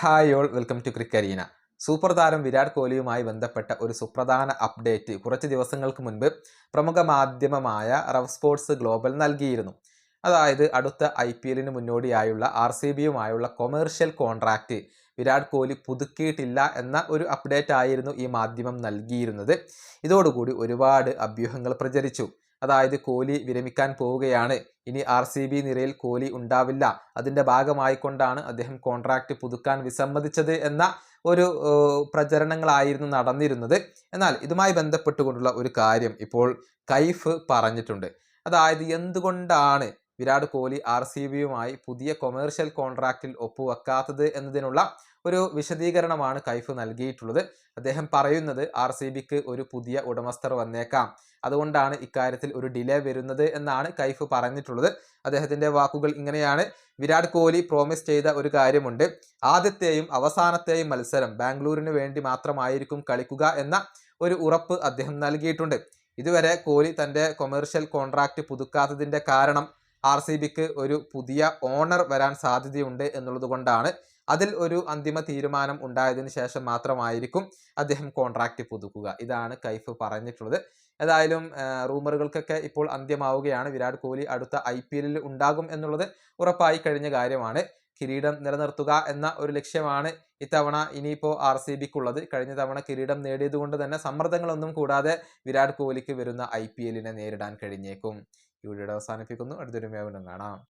Hi all welcome to Cricarena super താരം വിരാട് കോഹ്ലിയുമായി ബന്ധപ്പെട്ട ഒരു സുപ്രധാന അപ്ഡേറ്റ് കുറച്ച് ദിവസങ്ങൾക്ക് മുൻപ് പ്രമുഖ മാധ്യമമായ റവ് സ്പോർട്സ് ഗ്ലോബൽ നൽകിയിരുന്നു. അതായത് അടുത്ത ഐ പി എല്ലിന് മുന്നോടിയായുള്ള ആർ സി ബിയുമായുള്ള കൊമേഴ്ഷ്യൽ കോൺട്രാക്റ്റ് വിരാട് കോഹ്ലി പുതുക്കിയിട്ടില്ല എന്ന ഒരു അപ്ഡേറ്റ് ആയിരുന്നു ഈ മാധ്യമം നൽകിയിരുന്നത്. ഇതോടുകൂടി ഒരുപാട് അഭ്യൂഹങ്ങൾ പ്രചരിച്ചു. അതായത് കോഹ്ലി വിരമിക്കാൻ പോവുകയാണ്. ഇനി ആർ സി ബി നിരയിൽ കോഹ്ലി ഉണ്ടാവില്ല. അതിന്റെ ഭാഗമായിക്കൊണ്ടാണ് അദ്ദേഹം കോൺട്രാക്റ്റ് പുതുക്കാൻ വിസമ്മതിച്ചത് എന്ന ഒരു പ്രചരണങ്ങളായിരുന്നു നടന്നിരുന്നത്. എന്നാൽ ഇതുമായി ബന്ധപ്പെട്ടുകൊണ്ടുള്ള ഒരു കാര്യം ഇപ്പോൾ കൈഫ് പറഞ്ഞിട്ടുണ്ട്. അതായത് എന്തുകൊണ്ടാണ് വിരാട് കോഹ്ലി ആർ സി ബിയുമായി പുതിയ കൊമേഴ്ഷ്യൽ കോൺട്രാക്റ്റിൽ ഒപ്പുവെക്കാത്തത് എന്നതിനുള്ള ഒരു വിശദീകരണമാണ് കൈഫ് നൽകിയിട്ടുള്ളത്. അദ്ദേഹം പറയുന്നത് ആർ സി ബിക്ക് ഒരു പുതിയ ഉടമസ്ഥർ വന്നേക്കാം. അതുകൊണ്ടാണ് ഇക്കാര്യത്തിൽ ഒരു ഡിലേ വരുന്നത് എന്നാണ് കൈഫ് പറഞ്ഞിട്ടുള്ളത്. അദ്ദേഹത്തിന്റെ വാക്കുകൾ ഇങ്ങനെയാണ്. വിരാട് കോഹ്ലി പ്രോമിസ് ചെയ്ത ഒരു കാര്യമുണ്ട്. ആദ്യത്തെയും അവസാനത്തെയും മത്സരം ബാംഗ്ലൂരിന് വേണ്ടി മാത്രമായിരിക്കും കളിക്കുക എന്ന ഒരു ഉറപ്പ് അദ്ദേഹം നൽകിയിട്ടുണ്ട്. ഇതുവരെ കോഹ്ലി തന്റെ കൊമേഴ്ഷ്യൽ കോൺട്രാക്റ്റ് പുതുക്കാത്തതിന്റെ കാരണം ആർ സി ബിക്ക് ഒരു പുതിയ ഓണർ വരാൻ സാധ്യതയുണ്ട് എന്നുള്ളത് കൊണ്ടാണ് അതിൽ ഒരു അന്തിമ തീരുമാനം ഉണ്ടായതിന് ശേഷം മാത്രമായിരിക്കും അദ്ദേഹം കോൺട്രാക്റ്റ് പുതുക്കുക. ഇതാണ് കൈഫ് പറഞ്ഞിട്ടുള്ളത്. ഏതായാലും റൂമറുകൾക്കൊക്കെ ഇപ്പോൾ അന്ത്യമാവുകയാണ്. വിരാട് കോഹ്ലി അടുത്ത ഐ പി എല്ലിൽ ഉണ്ടാകും എന്നുള്ളത് ഉറപ്പായി കഴിഞ്ഞ കാര്യമാണ്. കിരീടം നിലനിർത്തുക എന്ന ഒരു ലക്ഷ്യമാണ് ഇത്തവണ ഇനിയിപ്പോൾ ആർ സി ബിക്കുള്ളത് കഴിഞ്ഞ തവണ കിരീടം നേടിയതുകൊണ്ട് തന്നെ സമ്മർദ്ദങ്ങളൊന്നും കൂടാതെ വിരാട് കോഹ്ലിക്ക് വരുന്ന ഐ പി എല്ലിനെ നേരിടാൻ കഴിഞ്ഞേക്കും. ഈ വീഡിയോ അവസാനിപ്പിക്കുന്നു. അടുത്തൊരു വീണ്ടും കാണാം.